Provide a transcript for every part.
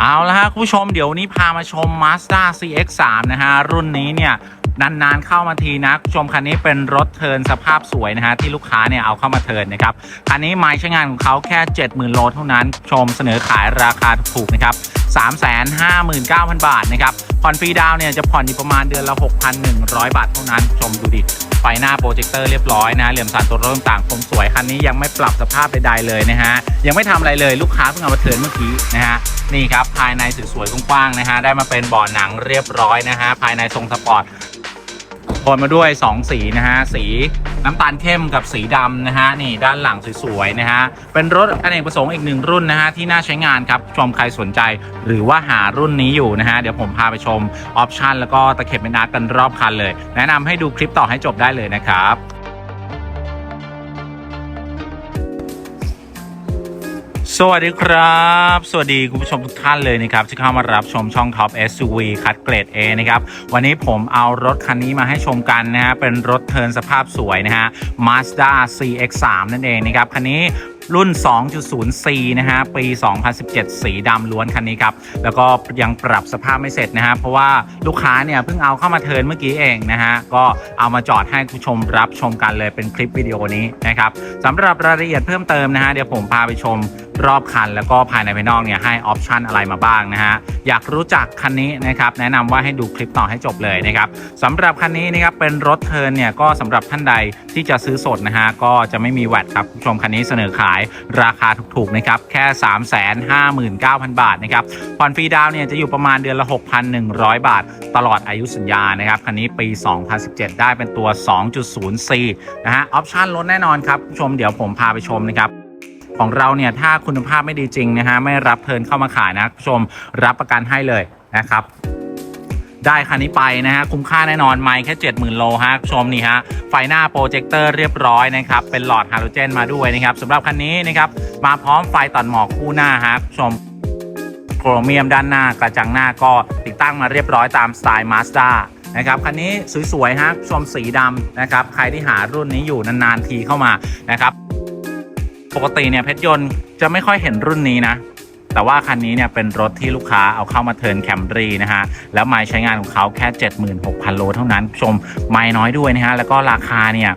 เอาละฮะคุณผู้ชมเดี๋ยววนนี้พามาชม Mazda CX-3 นะฮะรุ่นนี้เนี่ย นานๆเข้ามาทีนะชมคันนี้เป็นรถเทินสภาพสวยนะฮะที่ลูกค้าเนี่ยเอาเข้ามาเทินนะครับคันนี้ไม้ใช้งานของเขาแค่ 70,000 โลเท่านั้น ชมเสนอขายราคาถูกนะครับ359,000 บาทนะครับผ่อนฟรีดาวเนี่ยจะผ่อนอยู่ประมาณเดือนละ 6,100 บาทเท่านั้น ชมดูดิไฟหน้าโปรเจคเตอร์เรียบร้อยนะเหลี่ยมสันตัวรถต่างๆคมสวยคันนี้ยังไม่ปรับสภาพใดๆเลยนะฮะยังไม่ทำอะไรเลยลูกค้าเพิ่งเอามาเทินเมื่อกี้นะฮะนี่ครับภายในสวยๆกว้างๆนะฮะได้มาเป็นเบาะหนังเรียบร้อยนะฮะภายในทรงสปอร์ต นมาด้วย 2 สีนะฮะ สีน้ำตาลเข้มกับสีดำนะฮะ นี่ด้านหลังสวยๆนะฮะ เป็นรถอเนกประสงค์อีกหนึ่งรุ่นนะฮะ ที่น่าใช้งานครับชมใครสนใจ หรือว่าหารุ่นนี้อยู่นะฮะ เดี๋ยวผมพาไปชมออปชันแล้วก็ตะเข็บเป็นอาร์กันรอบคันเลย แนะนำให้ดูคลิปต่อให้จบได้เลยนะครับ สวัสดีครับ สวัสดีคุณผู้ชมทุกท่านเลยนะครับที่เข้ามารับชมช่อง Top SUV คัดเกรด A นะครับวันนี้ผมเอารถคันนี้มาให้ชมกันนะฮะเป็นรถเทินสภาพสวยนะฮะ Mazda CX-3 นั่นเองนะครับคันนี้ รุ่น 2.0C นะฮะ ปี 2017 สีดำล้วนคันนี้ครับ แล้วก็ยังปรับสภาพไม่เสร็จนะฮะ เพราะว่าลูกค้าเนี่ยเพิ่งเอาเข้ามาเทินเมื่อกี้เองนะฮะ ก็เอามาจอดให้คุณผู้ชมรับชมกันเลยเป็นคลิปวิดีโอนี้นะครับสำหรับรายละเอียดเพิ่มเติมนะฮะ เดี๋ยวผมพาไปชมรอบคัน แล้วก็ภายในภายนอกเนี่ยให้ออปชันอะไรมาบ้างนะฮะ อยากรู้จักคันนี้นะครับ แนะนำว่าให้ดูคลิปต่อให้จบเลยนะครับสำหรับคันนี้นะครับเป็นรถเทินเนี่ยก็สำหรับท่านใดที่จะซื้อสดนะฮะก็จะไม่มีแวดครับคุณผู้ชมคันนี้เสนอขายราคาถูกๆนะครับแค่ 359,000 บาทนะครับผ่อนฟรีดาวเนี่ยจะอยู่ประมาณเดือนละ 6,100 บาท ตลอดอายุสัญญานะครับคันนี้ปี 2017 ได้เป็นตัว 2.0C นะฮะออปชันลดแน่นอนครับคุณผู้ชมเดี๋ยวผมพาไปชมนะครับของเราเนี่ยถ้าคุณภาพไม่ดีจริงนะฮะไม่รับเทินเข้ามาขายนะคุณผู้ชมรับประกันให้เลยนะครับ ได้คันนี้ไปนะฮะคุ้มค่าแน่นอนไม่แค่ 70,000 โลฮะชมนี่ฮะไฟหน้าโปรเจคเตอร์เรียบร้อยนะครับเป็นหลอดฮาโลเจนมาด้วยนะครับสำหรับคันนี้นะครับมาพร้อมไฟตัดหมอกคู่หน้าฮะชมโครเมียมด้านหน้ากระจังหน้าก็ติดตั้งมาเรียบร้อยตามสไตล์มาสด้านะครับคันนี้สวยๆฮะชมสีดำนะครับใครที่หารุ่นนี้อยู่นานๆทีเข้ามานะครับปกติเนี่ยเพชรยนต์จะไม่ค่อยเห็นรุ่นนี้นะ แต่ว่าคันนี้เนี่ยเป็นรถที่ลูกค้าเอาเข้ามาเทิร์นแคมรีนะฮะแล้วไม้ใช้งานของเขาแค่ 76,000 โลเท่านั้นชมไม้น้อยด้วยนะฮะแล้วก็ราคาเนี่ย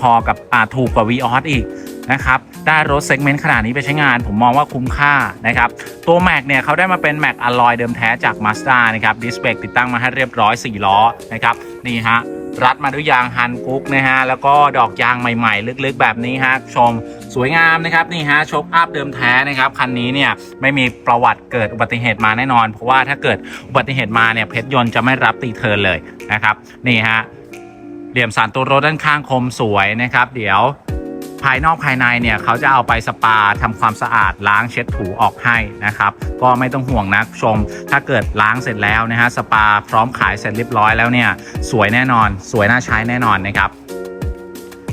พอๆกับอ่าถูกกว่า v ีออสอีก นะครับได้รถเซกเมนต์ขนาดนี้ไปใช้งาน ผมมองว่าคุ้มค่านะครับตัวแม็กเนี่ยเขาได้มาเป็นแม็กอะลอยเดิมแท้จาก Mazda นะครับดิสเบรกติดตั้งมาให้เรียบร้อย 4 ล้อนะครับนี่ฮะรัดมาด้วยยางฮันกุ๊กนะฮะแล้วก็ดอกยางใหม่ๆ ลึกๆ แบบนี้ฮะชมสวยงามนะครับนี่ฮะชกอัพเดิมแท้นะครับคันนี้เนี่ยไม่มีประวัติเกิดอุบัติเหตุมาแน่นอน เพราะว่าถ้าเกิดอุบัติเหตุมาเนี่ยเพชรยนต์จะไม่รับตีเทิร์นเลยนะครับนี่ฮะเหลี่ยมสันตัวรถด้านข้างคมสวยนะครับ เดี๋ยว ภายนอกภายในเนี่ยเขาจะเอาไปสปาทำความสะอาดล้างเช็ดถูออกให้นะครับก็ไม่ต้องห่วงนะชม ถ้าเกิดล้างเสร็จแล้วนะฮะสปาพร้อมขายเสร็จเรียบร้อยแล้วเนี่ยสวยแน่นอน สวยน่าใช้แน่นอนนะครับ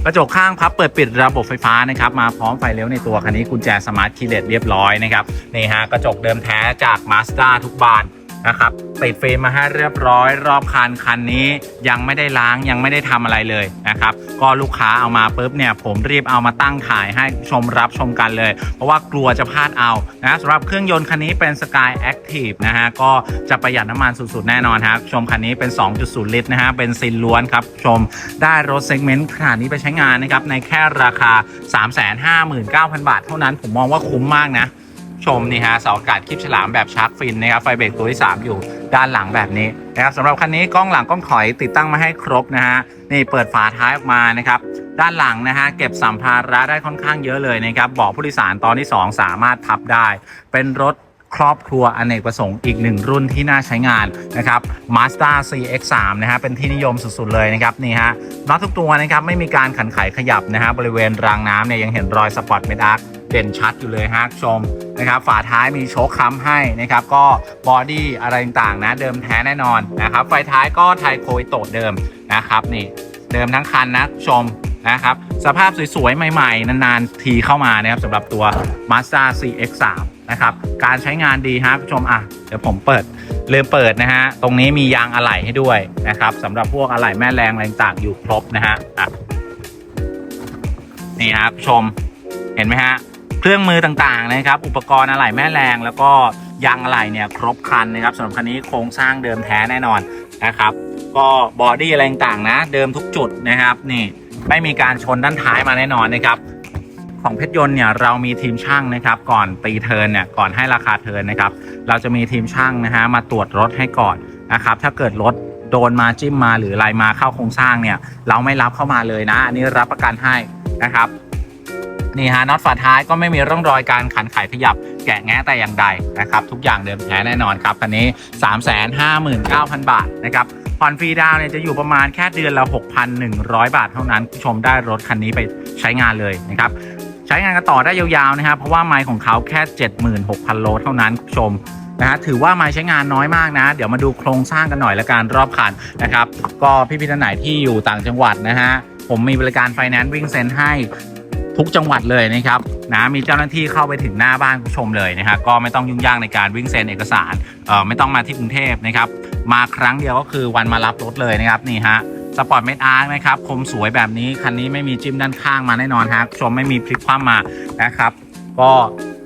กระจกข้างพับเปิดปิดระบบไฟฟ้านะครับมาพร้อมไฟเลี้ยวในตัวคันนี้กุญแจสมาร์ทคีย์เลสเรียบร้อยนะครับนี่ฮะกระจกเดิมแท้จาก Mazda ทุกบานนะครับ ติดฟิล์มมาให้เรียบร้อย รอบคันคันนี้ยังไม่ได้ล้างยังไม่ได้ทำอะไรเลยนะครับก็ลูกค้าเอามาปุ๊บเนี่ยผมรีบเอามาตั้งขายให้ชมรับชมกันเลย เพราะว่ากลัวจะพลาดเอานะสำหรับเครื่องยนต์คันนี้เป็น Sky Active นะฮะก็จะประหยัดน้ำมันสุดๆ แน่นอนครับชมคันนี้เป็น 2.0 ลิตรนะฮะเป็นซินล้วนครับชมได้รถเซกเมนต์ขนาดนี้ไปใช้งานนะครับในแค่ราคา 359,000 บาท เท่านั้นผมมองว่าคุ้มมากนะ ชมนี่ฮะเสาอากาศคลิปฉลามแบบชาร์กฟินนะครับไฟเบรกตัวที่ 3 อยู่ด้านหลังแบบนี้นะครับสำหรับคันนี้กล้องหลังกล้องถอยติดตั้งมาให้ครบนะฮะนี่เปิดฝาท้ายออกมานะครับด้านหลังนะฮะเก็บสัมภาระได้ค่อนข้างเยอะเลยนะครับเบาะผู้โดยสารตอนที่ 2 สามารถพับได้ เป็นรถ ครอบครัวอเนกประสงค์อีกหนึ่งรุ่นที่น่าใช้งานนะครับ Mazda CX-3 นะฮะเป็นที่นิยมสุดๆเลยนะครับนี่ฮะน็อตทุกตัวนะครับไม่มีการขันไขขยับนะฮะบริเวณรางน้ำเนี่ยยังเห็นรอยสปอตเมดอาร์คเด่นชัดอยู่เลยฮะชมนะครับฝาท้ายมีโชคค้ำให้นะครับก็บอดี้อะไรต่างๆนะเดิมแท้แน่นอนนะครับไฟท้ายก็ไทโคอิโตะเดิมนะครับนี่เดิมทั้งคันนะชมนะครับสภาพสวยๆ ใหม่ๆ นานๆ ทีเข้ามานะครับสำหรับตัว Mazda CX-3 นะครับ การใช้งานดีฮะผู้ชมอะเดี๋ยวผมเปิดลืมเปิดนะฮะตรงนี้มียางอะไหล่ให้ด้วยนะครับสำหรับพวกอะไหล่แม่แรงอะไรต่างอยู่ครบนะฮะอะนี่ครับชมเห็นไหมฮะเครื่องมือต่างๆนะครับ อุปกรณ์อะไหล่แม่แรง แล้วก็ยางอะไหล่เนี่ยครบครันนะครับสำหรับคันนี้โครงสร้างเดิมแท้แน่นอนนะครับ ก็บอดี้อะไรต่างๆนะ เดิมทุกจุดนะครับ นี่ไม่มีการชนด้านท้ายมาแน่นอนนะครับ ของเพชรยนต์เนี่ยเรามีทีมช่างนะครับ ก่อนตีเทิร์นเนี่ยก่อนให้ราคาเทิร์นนะครับ เราจะมีทีมช่างนะฮะมาตรวจรถให้ก่อนนะครับ ถ้าเกิดรถโดนมาจิ้มมาหรืออะไรมาเข้าโครงสร้างเนี่ย เราไม่รับเข้ามาเลยนะ อันนี้รับประกันให้นะครับนี่ฮะน็อตฝาท้ายก็ไม่มีร่องรอยการขันไขขยับแกะแงะแต่อย่างใดนะครับ ทุกอย่างเดิมแท้แน่นอนครับคันนี้ 359,000 บาทนะครับผ่อนฟรีดาวเนี่ยจะอยู่ประมาณแค่เดือนละ 6,100 บาทเท่านั้นผู้ชมได้รถคันนี้ไปใช้งานเลยนะครับ ใช้งานกันต่อได้ยาวๆนะครับเพราะว่าไมล์ของเขาแค่ 76,000 โลเท่านั้นผู้ชมนะฮะถือว่าไมล์ใช้งานน้อยมากนะ เดี๋ยวมาดูโครงสร้างกันหน่อยละกันรอบคันนะครับ ก็พี่พี่ท่านไหนที่อยู่ต่างจังหวัดนะฮะผมมีบริการไฟแนนซ์วิ่งเซ็นให้ทุกจังหวัดเลยนะครับนะมีเจ้าหน้าที่เข้าไปถึงหน้าบ้านผู้ชมเลยนะครับก็ไม่ต้องยุ่งยากในการวิ่งเซ็นเอกสารเอ่อไม่ต้องมาที่กรุงเทพนะครับ มาครั้งเดียวก็คือวันมารับรถเลยนะครับนี่ฮะ สปอร์ตเมดอาร์นะครับคมสวยแบบนี้ คันนี้ไม่มีจิ้มด้านข้างมาแน่นอนฮะชมไม่มีพลิกคว่ำมานะครับก็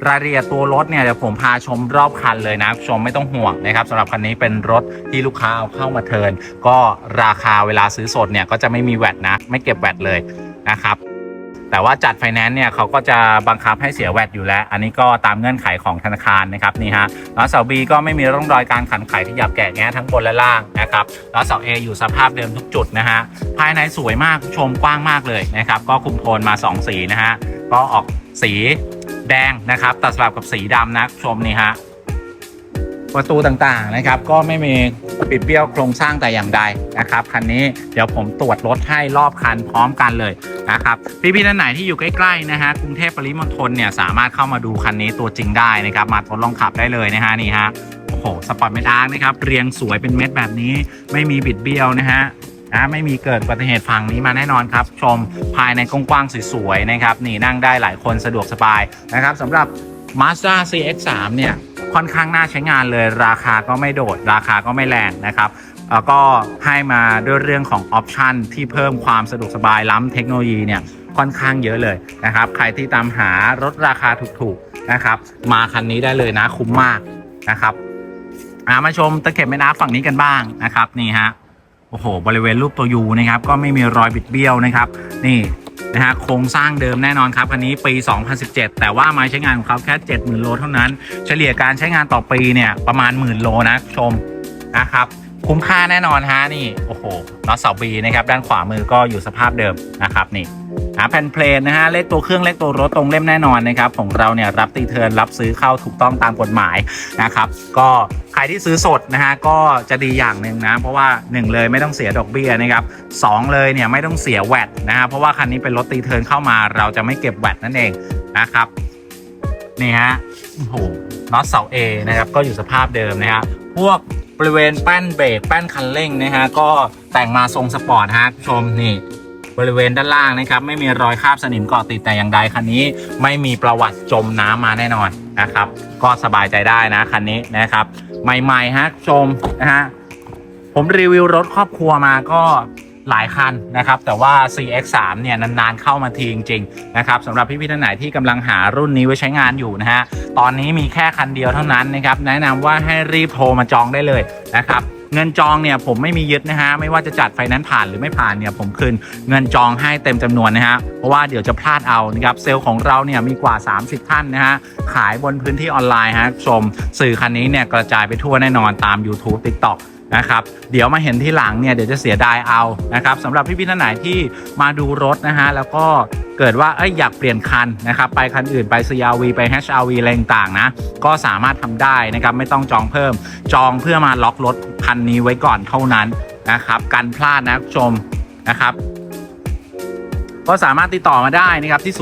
รายละเอียดตัวรถเนี่ยเดี๋ยวผมพาชมรอบคันเลยนะชมไม่ต้องห่วงนะครับสำหรับคันนี้เป็นรถที่ลูกค้าเอาเข้ามาเทิร์นก็ราคาเวลาซื้อสดเนี่ยก็จะไม่มีแวดนะ ไม่เก็บแวดเลยนะครับ แต่ว่าจัดไฟแนนซ์เนี่ยเขาก็จะบังคับให้เสียแวตอยู่แล้ว อันนี้ก็ตามเงื่อนไขของธนาคารนะครับนี่ฮะแล้วเสาบีก็ไม่มีร่องรอยการขันไขที่หยับแกะแงะทั้งบนและล่างนะครับแล้วเสาเออยู่สภาพเดิมทุกจุดนะฮะภายในสวยมากชมกว้างมากเลยนะครับก็คุมโทนมา 2 สีนะฮะก็ออกสีแดงนะครับตัดสลับกับสีดำนะชมนี่ฮะ ประตูต่างๆนะครับ ก็ไม่มีปิดเบี้ยวโครงสร้างแต่อย่างใดนะครับคันนี้เดี๋ยวผมตรวจรถให้รอบคันพร้อมกันเลยนะครับพี่ๆท่านไหนที่อยู่ใกล้ๆนะฮะกรุงเทพปริมณฑลเนี่ยสามารถเข้ามาดูคันนี้ตัวจริงได้นะครับ มาทดลองขับได้เลยนะฮะนี่ฮะโอ้โหสปอร์ตเมดอาร์นะครับเรียงสวยเป็นเม็ดแบบนี้ ไม่มีบิดเบี้ยวนะฮะนะไม่มีเกิดอุบัติเหตุฝั่งนี้มาแน่นอนครับ ชมภายในกว้างๆสวยๆนะครับนี่นั่งได้หลายคนสะดวกสบายนะครับสำหรับ Mazda CX-3 เนี่ย ค่อนข้างน่าใช้งานเลย ราคาก็ไม่โดด ราคาก็ไม่แรงนะครับแล้วก็ให้มาด้วยเรื่องของออปชันที่เพิ่มความสะดวกสบายล้ำเทคโนโลยีเนี่ยค่อนข้างเยอะเลยนะครับ ใครที่ตามหารถราคาถูกๆนะครับ มาคันนี้ได้เลยนะคุ้มมากนะครับามาชมตะเข็บแม่น้ำฝั่งนี้กันบ้างนะครับนี่ฮะโอ้โห บริเวณรูปตัวยูนะครับ ก็ไม่มีรอยบิดเบี้ยวนะครับ นี่ นะฮะโครงสร้างเดิมแน่นอนครับคันนี้ปี 2017 แต่ว่าไมาใช้งานของเขาแค่ 70,000 โลเท่านั้น เฉลี่ยการใช้งานต่อปีเนี่ยประมาณหมื่นโลนะชมนะครับคุ้มค่าแน่นอนฮะนี่โอ้โหน็อตเสาบีนะครับด้านขวามือก็อยู่สภาพเดิมนะครับนี่ หาแผ่นเพลนนะฮะเลขตัวเครื่องเลขตัวรถตรงเล่มแน่นอนนะครับของเราเนี่ยรับตีเทิร์นรับซื้อเข้าถูกต้องตามกฎหมายนะครับก็ใครที่ซื้อสดนะฮะก็จะดีอย่างหนึ่งนะเพราะว่า 1 เลยไม่ต้องเสียดอกเบี้ยนะครับสองเลยเนี่ยไม่ต้องเสียแวดนะฮะเพราะว่าคันนี้เป็นรถตีเทิร์นเข้ามา เราจะไม่เก็บแวดนั่นเองนะครับนี่ฮะโอ้โหน็อตเสา A นะครับก็อยู่สภาพเดิมนะฮะพวกบริเวณแป้นเบรกแป้นคันเร่งนะฮะก็แต่งมาทรงสปอร์ตฮะชมนี่ บริเวณด้านล่างนะครับ ไม่มีรอยคราบสนิมเกาะติดแต่อย่างใดคันนี้ไม่มีประวัติจมน้ำมาแน่นอนนะครับ ก็สบายใจได้นะคันนี้นะครับ ใหม่ๆฮะชมนะฮะผมรีวิวรถครอบครัวมาก็หลายคันนะครับ แต่ว่า CX3 เนี่ยนานๆเข้ามาทีจริงๆนะครับสำหรับพี่ๆท่านไหนที่กำลังหารุ่นนี้ไว้ใช้งานอยู่นะฮะตอนนี้มีแค่คันเดียวเท่านั้นนะครับแนะนำว่าให้รีบโทรมาจองได้เลยนะครับ เงินจองเนี่ยผมไม่มียึดนะฮะไม่ว่าจะจัดไฟนนซ์ผ่านหรือไม่ผ่านเนี่ยผมคืนเงินจองให้เต็มจำนวนนะฮะเพราะว่าเดี๋ยวจะพลาดเอานะครับเซลล์ของเราเนี่ยมีกว่า 30 ท่านนะฮะขายบนพื้นที่ออนไลน์ฮะชมสื่อคันนี้เนี่ยกระจายไปทั่วแน่นอนตาม YouTube TikTok นะครับเดี๋ยวมาเห็นที่หลังเนี่ยเดี๋ยวจะเสียดายเอานะครับสำหรับพี่ๆท่านไหนที่มาดูรถนะฮะแล้วก็เกิดว่าเอ้ยอยากเปลี่ยนคันนะครับไปคันอื่นไป CRV ไป HRV อะไรต่างๆนะก็สามารถทำได้นะครับไม่ต้องจองเพิ่มจองเพื่อมาล็อกรถ คันนี้ไว้ก่อนเท่านั้นนะครับกันพลาดนะคุณผู้ชมนะครับก็สามารถติดต่อมาได้นะครับที่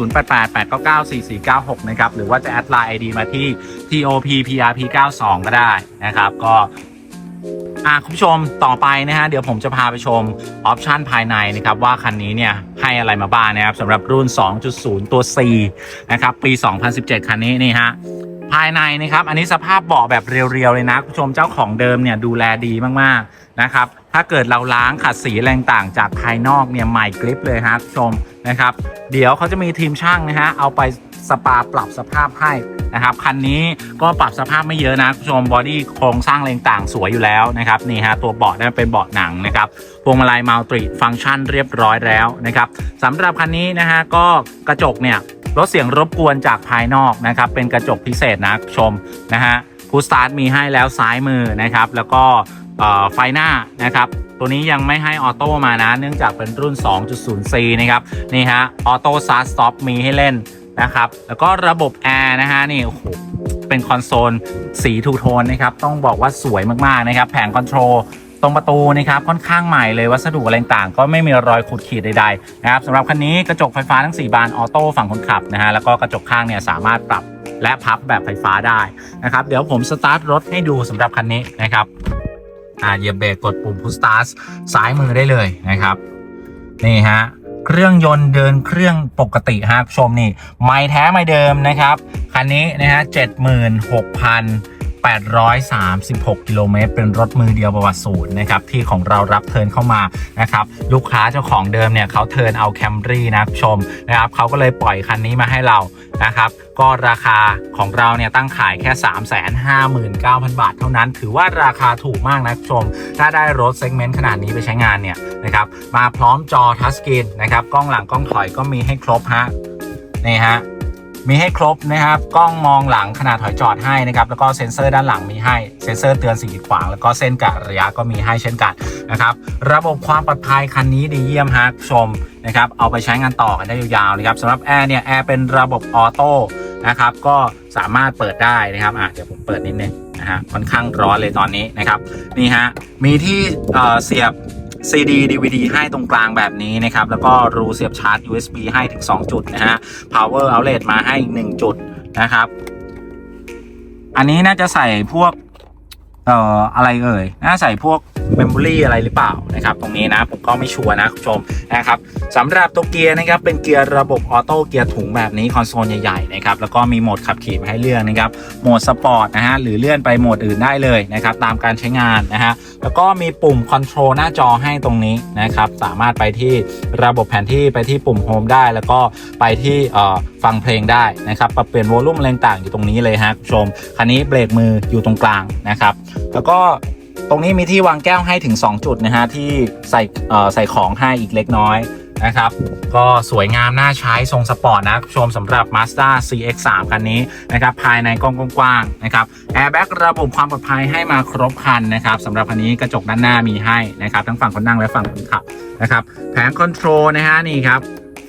0888994496 นะครับ หรือว่าจะแอดไลน์ ID มาที่ TOPPRP92 ก็ได้นะครับ ก็อ่าคุณผู้ชมต่อไปนะฮะเดี๋ยวผมจะพาไปชมออปชันภายในนะครับ ว่าคันนี้เนี่ยให้อะไรมาบ้างนะครับสำหรับรุ่น 2.0 ตัว C นะครับ ปี 2017 คันนี้นี่ฮะ ภายในนะครับ อันนี้สภาพเบาะแบบเรียวๆเลยนะคุณผู้ชมเจ้าของเดิมเนี่ยดูแลดีมากๆนะครับ ถ้าเกิดเราล้างขัดสีแรงต่างจากภายนอกเนี่ยใหม่กริปเลยฮะคุณผู้ชมนะครับ เดี๋ยวเขาจะมีทีมช่างนะฮะเอาไปสปาปรับสภาพให้นะครับคันนี้ก็ปรับสภาพไม่เยอะนะคุณผู้ชมบอดี้โครงสร้างอะไรต่างสวยอยู่แล้วนะครับนี่ฮะตัวเบาะนั้นเป็นเบาะหนังนะครับพวงมาลัยมัลติฟังก์ชันเรียบร้อยแล้วนะครับสำหรับคันนี้นะฮะก็กระจกเนี่ย ลดเสียงรบกวนจากภายนอกนะครับ เป็นกระจกพิเศษนะชมนะฮะพูสตาร์ทมีให้แล้วซ้ายมือนะครับ แล้วก็ไฟหน้านะครับ ตัวนี้ยังไม่ให้ออโต้มานะ เนื่องจากเป็นรุ่น 2.0C นะครับ นี่ฮะออโต้ซาร์สต็อปมีให้เล่นนะครับ แล้วก็ระบบแอร์นะฮะนี่โอ้โหเป็นคอนโซลสีทูโทนนะครับ ต้องบอกว่าสวยมากๆนะครับ แผงคอนโทรล ตรงประตูนะครับค่อนข้างใหม่เลยวัสดุอะไรต่างก็ไม่มีรอยขูดขีดใดๆนะครับสำหรับคันนี้กระจกไฟฟ้าทั้ง 4 บานออโต้ฝั่งคนขับนะฮะแล้วก็กระจกข้างเนี่ยสามารถปรับและพับแบบไฟฟ้าได้นะครับเดี๋ยวผมสตาร์ทรถให้ดูสำหรับคันนี้นะครับอ่าเหยียบเบรกกดปุ่ม push start ซ้ายมือได้เลยนะครับนี่ฮะเครื่องยนต์เดินเครื่องปกติฮะชมนี่ ไม่แท้ไม่เดิมนะครับ คันนี้นะฮะ76,836กิ 836 กิโลเมตร เป็นรถมือเดียวประวัติศูนย์นะครับ ที่ของเรารับเทิร์นเข้ามานะครับ ลูกค้าเจ้าของเดิมเนี่ยเขาเทิร์นเอาแคมรี่นะคุณผู้ชมนะครับเขาก็เลยปล่อยคันนี้มาให้เรานะครับ ก็ราคาของเราเนี่ยตั้งขายแค่ 359,000 บาท เท่านั้น ถือว่าราคาถูกมากนะคุณผู้ชม ถ้าได้รถเซกเมนต์ขนาดนี้ไปใช้งานเนี่ยนะครับ มาพร้อมจอทัชสกรีนนะครับ กล้องหลังกล้องถอยก็มีให้ครบฮะ นี่ฮะ มีให้ครบนะครับ กล้องมองหลังขนาดถอยจอดให้นะครับ แล้วก็เซ็นเซอร์ด้านหลังมีให้ เซ็นเซอร์เตือนสิ่งกีดขวาง แล้วก็เส้นกะระยะก็มีให้เช่นกันนะครับ ระบบความปลอดภัยคันนี้ดีเยี่ยมฮะชมนะครับ เอาไปใช้งานต่อกันได้ยาวๆเลยครับสำหรับแอร์เนี่ยแอร์เป็นระบบออโต้นะครับ ก็สามารถเปิดได้นะครับอะเดี๋ยวผมเปิดนิดนึงนะฮะ ค่อนข้างร้อนเลยตอนนี้นะครับ นี่ฮะ มีที่เออเสียบ CD DVD ให้ตรงกลางแบบนี้นะครับ แล้วก็รูเสียบชาร์จ USB ให้ถึง 2 จุดนะฮะ Power Outlet มาให้อีก1จุดนะครับ อันนี้น่าจะใส่พวก เอ่อ อะไรเอ่ย น่าใส่พวก เมมโมรี่อะไรหรือเปล่านะครับตรงนี้นะผมก็ไม่ชัวร์นะคุณผู้ชมนะครับสำหรับตัวเกียร์นะครับเป็นเกียร์ระบบออโต้เกียร์ถุงแบบนี้คอนโซลใหญ่ๆนะครับแล้วก็มีโหมดขับขี่มาให้เลือกนะครับโหมดสปอร์ตนะฮะหรือเลื่อนไปโหมดอื่นได้เลยนะครับตามการใช้งานนะฮะแล้วก็มีปุ่มคอนโทรลหน้าจอให้ตรงนี้นะครับสามารถไปที่ระบบแผนที่ไปที่ปุ่มโฮมได้ แล้วก็ไปที่เอ่อฟังเพลงได้นะครับปรับเปลี่ยนโวลูมอะไรต่างๆอยู่ตรงนี้เลยฮะคุณผู้ชมคันนี้เบรกมืออยู่ตรงกลางนะครับแล้วก็ ตรงนี้มีที่วางแก้วให้ถึง 2 จุดนะฮะที่ใส่ใส่ของให้อีกเล็กน้อยนะครับ ก็สวยงามน่าใช้ทรงสปอร์ตนะคุณผู้ชมสำหรับ Mazda CX-3 คันนี้นะครับภายในกล้องกว้างๆนะครับแอร์แบ็กระบบความปลอดภัยให้มาครบคันนะครับสำหรับคันนี้กระจกด้านหน้ามีให้นะครับ ทั้งฝั่งคนนั่งและฝั่งคนขับนะครับแผงคอนโทรลนะฮะนี่ครับ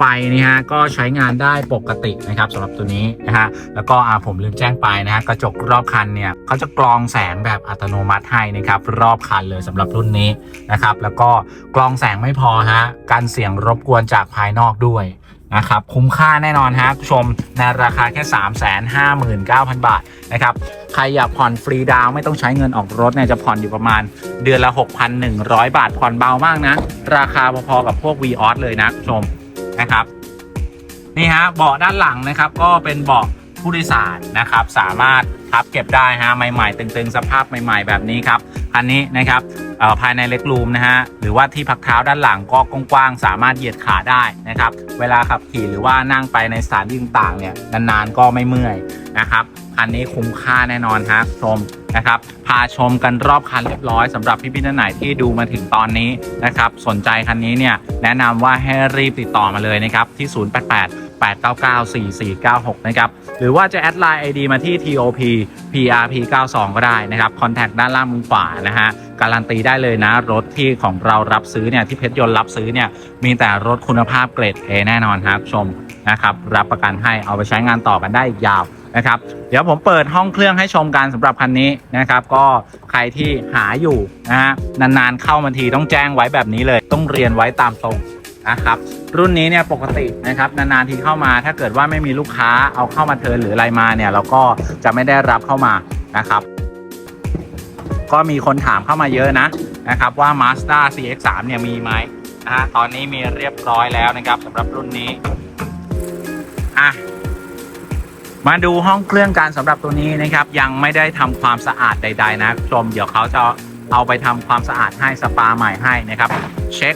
ฟนี่ฮะก็ใช้งานได้ปกตินะครับสำหรับตัวนี้นะฮะแล้วก็อ่าผมลืมแจ้งไปนะฮะกระจกรอบคันเนี่ยเขาจะกรองแสงแบบอัตโนมัติให้นะครับรอบคันเลยสำหรับรุ่นนี้นะครับแล้วก็กรองแสงไม่พอฮะกันเสียงรบกวนจากภายนอกด้วยนะครับคุ้มค่าแน่นอนฮะคุณผู้ชมในราคาแค่ 359,000 บาทนะครับใครอยากผ่อนฟรีดาวไม่ต้องใช้เงินออกรถเนี่ยจะผ่อนอยู่ประมาณเดือนละ 6,100 บาทผ่อนเบามากนะ ราคาพอๆกับพวก v ีออสเลยนะคุณผู้ชม นะครับนี่ฮะเบาะด้านหลังนะครับ ก็เป็นเบาะผู้โดยสารนะครับ สามารถพับเก็บได้ฮะใหม่ๆ ตึงๆ สภาพใหม่ ๆ แบบนี้ครับคันนี้นะครับภายในเล็กรูมนะฮะหรือว่าที่พักเท้าด้านหลังก็กว้างๆสามารถเหยียดขาได้นะครับ เวลาขับขี่หรือว่านั่งไปในสถานที่ต่างๆเนี่ยนานๆก็ไม่เมื่อยนะครับคันนี้คุ้มค่าแน่นอนฮะชม นะครับ พาชมกันรอบคันเรียบร้อยสำหรับพี่พี่ๆท่านไหนที่ดูมาถึงตอนนี้นะครับ สนใจคันนี้เนี่ยแนะนำว่าให้รีบติดต่อมาเลยนะครับ ที่ 088 899 4496 นะครับ หรือว่าจะแอดไลน์ ID มาที่ TOP PRP 92ก็ได้นะครับ คอนแทคด้านล่างมุมขวานะฮะ การันตีได้เลยนะ รถที่ของเรารับซื้อเนี่ย ที่เพชรยนต์รับซื้อเนี่ย มีแต่รถคุณภาพเกรด A แน่นอนครับชมนะครับ รับประกันให้เอาไปใช้งานต่อกันได้อีกยาว นะครับ เดี๋ยวผมเปิดห้องเครื่องให้ชมกันสำหรับคันนี้นะครับ ก็ใครที่หาอยู่นะฮะนานๆเข้ามาทีต้องแจ้งไว้แบบนี้เลย ต้องเรียนไว้ตามตรงนะครับรุ่นนี้เนี่ยปกตินะครับนานๆทีเข้ามา ถ้าเกิดว่าไม่มีลูกค้าเอาเข้ามาเทินหรืออะไรมาเนี่ยเราก็จะไม่ได้รับเข้ามานะครับก็มีคนถามเข้ามาเยอะนะนะครับว่า Mazda CX-3 เนี่ยมีไหมนะฮะตอนนี้มีเรียบร้อยแล้วนะครับสำหรับรุ่นนี้อะ มาดูห้องเครื่องกันสำหรับตัวนี้นะครับ ยังไม่ได้ทำความสะอาดใด ๆ นะชมเดี๋ยวเขาจะเอาไปทำความสะอาดให้สปาใหม่ให้นะครับ เช็ค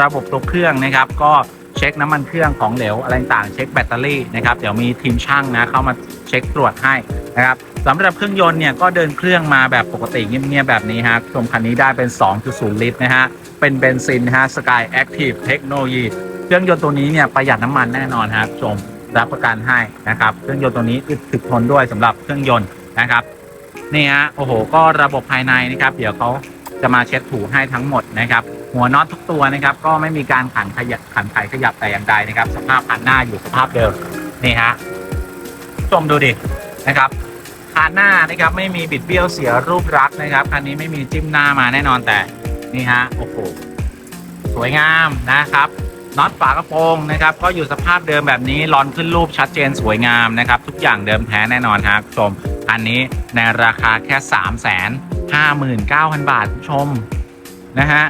ระบบตัวเครื่องนะครับ ก็เช็คน้ำมันเครื่องของเหลวอะไรต่างเช็คแบตเตอรี่นะครับเดี๋ยวมีทีมช่างนะเข้ามาเช็คตรวจให้นะครับสำหรับเครื่องยนต์เนี่ยก็เดินเครื่องมาแบบปกติเงียบๆแบบนี้ฮะชมคันนี้ได้เป็น 2.0 ลิตรนะฮะเป็นเบนซินฮะ Sky Active Technology เครื่องยนต์ตัวนี้เนี่ยประหยัดน้ำมันแน่นอนครับชม รับประกันให้นะครับ เครื่องยนต์ตัวนี้อึดถึกทนด้วยสำหรับเครื่องยนต์นะครับนี่ฮะโอ้โห ก็ระบบภายในนะครับ เดี๋ยวเขาจะมาเช็ดถูให้ทั้งหมดนะครับ หัวน็อตทุกตัวนะครับ ก็ไม่มีการขันขยับขันไขขยับแต่อย่างใดนะครับ สภาพคันหน้าอยู่สภาพเดิมนี่ฮะชมดูดินะครับคันหน้านะครับไม่มีบิดเบี้ยวเสียรูปลักษณ์นะครับคันนี้ไม่มีจิ้มหน้ามาแน่นอนแต่นี่ฮะโอ้โหสวยงามนะครับ น็อตฝากระโปรงนะครับก็อยู่สภาพเดิมแบบนี้รอนขึ้นรูปชัดเจนสวยงามนะครับ ทุกอย่างเดิมแท้แน่นอนครับชมอันนี้ในราคาแค่3 5 9 0 0 0 บาทชมนะฮะ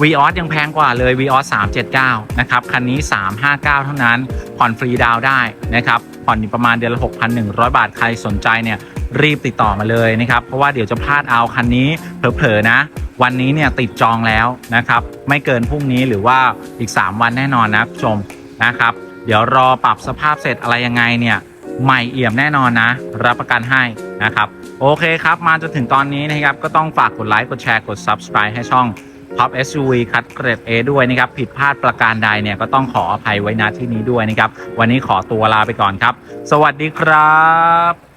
v ีออสยังแพงกว่าเลย v ีออส379นะครับ คันนี้359เท่านั้น ผ่อนฟรีดาวได้นะครับ ผ่อนอยู่ประมาณเดือนละ6,100บาท ใครสนใจเนี่ย รีบติดต่อมาเลยนะครับ เพราะว่าเดี๋ยวจะพลาดเอาคันนี้เผลอๆนะ วันนี้เนี่ยติดจองแล้วนะครับ ไม่เกินพรุ่งนี้หรือว่าอีก 3 วันแน่นอนนะชมนะครับ เดี๋ยวรอปรับสภาพเสร็จอะไรยังไงเนี่ยใหม่เอี่ยมแน่นอนนะ รับประกันให้นะครับ โอเคครับ มาจนถึงตอนนี้นะครับ ก็ต้องฝากกดไลค์กดแชร์กด Subscribe ให้ช่อง Top SUV คัดเกรด A ด้วยนะครับ ผิดพลาดประการใดเนี่ยก็ต้องขออภัยไว้ณที่นี้ด้วยนะครับ วันนี้ขอตัวลาไปก่อนครับ สวัสดีครับ